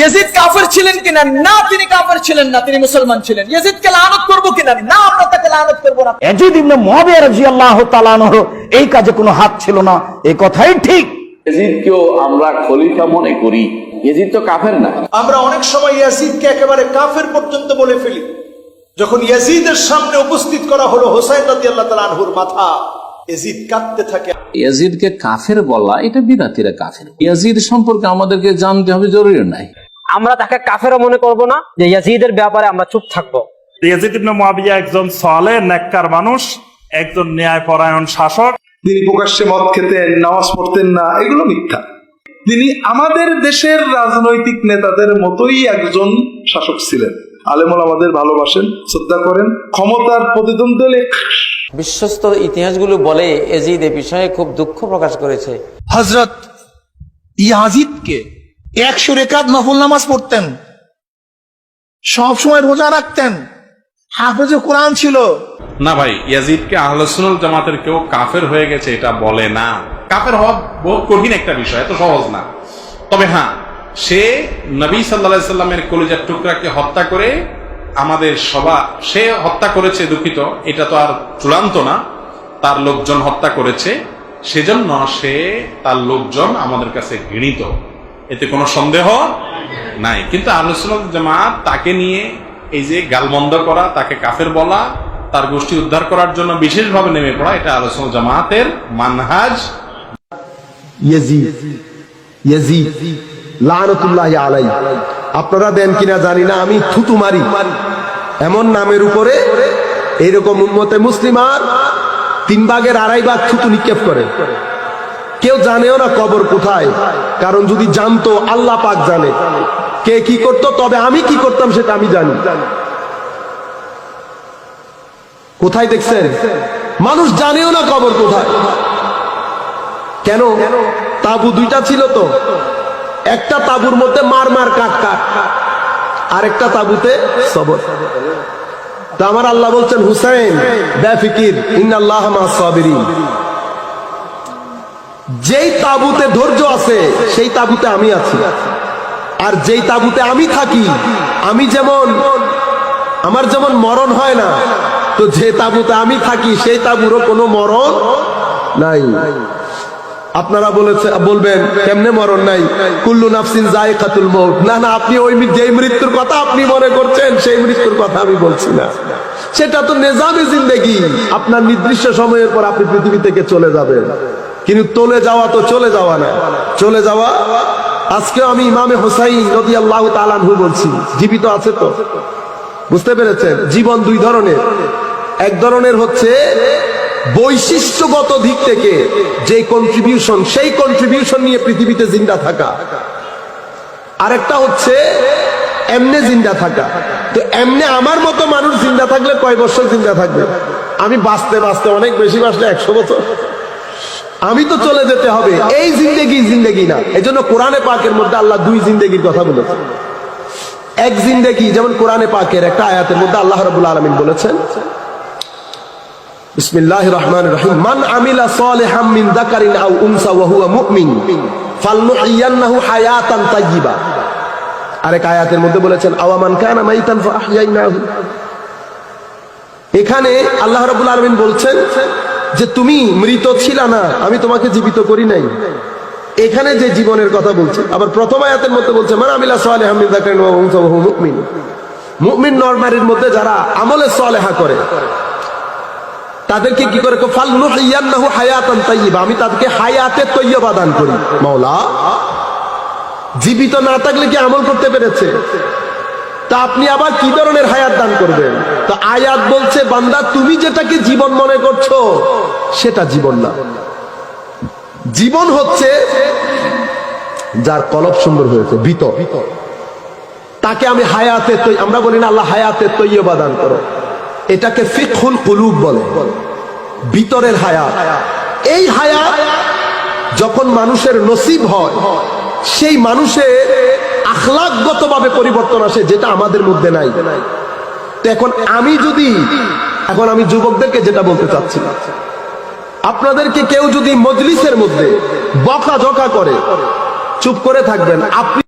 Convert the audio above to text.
Yazid কাফের ছিলেন কিনা? না তিনি কাফের ছিলেন না তিনি মুসলমান ছিলেন। ইয়াজিদকে লানত করব কিনা? না আমরা তাকে লানত করব না। এজিদ ইবনে মুয়াবিয়া রাদিয়াল্লাহু তাআলা আনহু এই কাজে কোনো হাত ছিল না এই কথাই ঠিক। এজিদকেও আমরা খলিফা মনে করি। এজিদ তো কাফের না। আমরা অনেক সময় ইয়াজিদকে একেবারে কাফের পর্যন্ত বলে ফেলি। যখন ইয়াজিদের সামনে উপস্থিত করা হলো হোসাইন রাদি আল্লাহ তালা আনহুর মাথা ইয়াজিদ কাঁদতে থাকে। ইয়াজিদকে কাফের বলা এটা বিদাতিরা কাফের। ইয়াজিদ সম্পর্কে আমাদেরকে জানতে হবে জরুরি নাই। আমরা তাকে কাফেরও মনে করব না যে ইয়াজিদের ব্যাপারে আমরা চুপ থাকব। ইয়াজিদ ইবনে মুয়াবিয়া একজন সালে নেককার মানুষ একজন ন্যায়পরায়ণ শাসক। তিনি প্রকাশ্যে মদ খেতেন নামাজ পড়তেন না এগুলো মিথ্যা। তিনি আমাদের দেশের রাজনৈতিক নেতাদের মতোই একজন শাসক ছিলেন। আলেমল আমাদের ভালোবাসেন শ্রদ্ধা করেন ক্ষমতার প্রতিদ্বন্দ্বী বিশ্বস্ত ইতিহাসগুলো বলে এজিদ এ বিষয়ে খুব দুঃখ প্রকাশ করেছে। হজরত ইয়াজিদকে একশো রেখাত নফল নামাজ পড়তেন। সব সময় রোজা রাখতেন। হাফেজে কোরআন ছিল। না ভাই, ইয়াজিদকে আহলসুল জামাতের কেউ কাফের হয়ে গেছে, এটা বলে না। কাফের হওয়া বহু কঠিন একটা বিষয়, এত সহজ না। তবে হ্যাঁ সে নবী সাল্লা সাল্লামের কলিজার টুকরাকে হত্যা করে আমাদের সভা সে হত্যা করেছে দুঃখিত, এটা তো আর চূড়ান্ত না। তার লোকজন হত্যা করেছে, সেজন্য সে তার লোকজন আমাদের কাছে ঘৃণিত। এতে কোনো সন্দেহ নাই। কিন্তু আলোচনা জামাত তাকে নিয়ে এই যে গালমন্দ করা, তাকে কাফের বলা, তার গোষ্ঠী উদ্ধার করার জন্য বিশেষভাবে নেমে পড়া, এটা আলোচনা জামাতের মানহাজ। আপনারা দেন কিনা জানি না, আমি থুতু মারি। এমন নামের উপরে এইরকম উন্মতে মুসলিমার তিন ভাগের আড়াই ভাগ থুতু নিক্ষেপ করে। কেউ জানেও না কবর কোথায়। কারণ যদি জানতো, আল্লাহ পাক জানে। কে কি করতো, তবে আমি কি করতাম সেটা আমি জানি। কোথায় দেখছেন? মানুষ জানেও না কবর কোথায়। কেন? তাবু দুইটা ছিল তো। একটা তাবুর মধ্যে মার মার কাট কাট আরেকটা তাবুতে সবর। তা আমার আল্লাহ বলছেন, হুসাইন বেফিকির ইন্নাল্লাহ মা সাবিরিন যেই তাবুতে ধৈর্য আছে, সেই তাবুতে আমি আছি। আর যেই তাবুতে আমি থাকি, আমি যেমন আমার যেমন মরণ হয় না, তো যে তাবুতে আমি থাকি, সেই তাবুরও কোনো মরণ নাই। আপনারা বলেছে বলবেন, কেমনে মরণ নাই? কুল্লু নাফসিন জায়কাতুল মউত। না না, আপনি ওই যেই মৃত্যুর কথা আপনি মনে করছেন, সেই মৃত্যুর কথা আমি বলছি না। সেটা তো নেজামে জিন্দেগি। আপনার নির্দিষ্ট সময়ের পর আপনি পৃথিবী থেকে চলে যাবেন। কিন্তু চলে যাওয়া তো চলে যাওয়া না। চলে যাওয়া, আজকে আমি ইমামে হোসাইন নদী আল্লাহ তালানহু বলছি, জীবিত আছে তো? বুঝতে পেরেছেন? জীবন দুই ধরনের। এক ধরনের হচ্ছে বৈশিষ্ট্যগত দিক থেকে যে কন্ট্রিবিউশন সেই কন্ট্রিবিউশন নিয়ে পৃথিবীতে জিন্দা থাকা। আরেকটা হচ্ছে এমনে জিন্দা থাকা। তো এমনে আমার মতো মানুষ জিন্দা থাকলে কয় বছর জিন্দা থাকবে? আমি বাঁচতে বাঁচতে অনেক বেশি বাঁচলে একশো বছর। আমি তো চলে যেতে হবে। এই জিন্দেগি জিন্দেগি না। এই জন্য কোরআনে পাকের মধ্যে আল্লাহ দুই জিন্দেগির কথা বলেছে এক জিন্দেগি, যেমন কোরআনে পাকের একটা আয়াতের মধ্যে আল্লাহ রবুল্লা আলমিন বলেছেন বিসমিল্লাহ রহমান রহিম। মান আমিলা ফালনুহিয়ান্নাহু হায়াতান আরেক আয়াতের মধ্যে বলেছেন আওয়ামান কানা মাইতান এখানে আল্লাহ রাব্বুল আলামিন বলছেন যে তুমি মৃত ছিলা না, আমি তোমাকে জীবিত করি নাই। এখানে যে জীবনের কথা বলছে, আবার প্রথম আয়াতের মধ্যে বলছে, মান আমিলা মিন হুয়া মুমিন। মুমিন নরমারির মধ্যে যারা আমলে সালেহা করে, তাদেরকে কি করে আমি তাদেরকে হায়াতে তৈয়বা দান করি। মাওলা, জীবিত না থাকলে কি আমল করতে পেরেছে? তা আপনি আবার কি ধরনের হায়াত দান করবেন? তো আয়াত বলছে, বান্দা, তুমি যেটাকে জীবন মনে করছ, সেটা জীবন না। জীবন হচ্ছে যার কলব সুন্দর হয়েছে বিত তাকে আমি হায়াতে তৈ- আমরা বলি না, আল্লাহ হায়াতে তৈয়বা দান করো। এটাকে ফিকহুল কুলুব বলে। ভিতরের হায়াত। এই হায়াত যখন মানুষের নসিব হয়, সেই মানুষের আখলাকগত ভাবে পরিবর্তন আসে, যেটা আমাদের মধ্যে নাই। তো এখন আমি যদি এখন আমি যুবকদেরকে যেটা বলতে চাচ্ছি। আপনাদেরকে কেউ যদি মজলিসের মধ্যে বকা জকা করে, চুপ করে থাকবেন, আপনি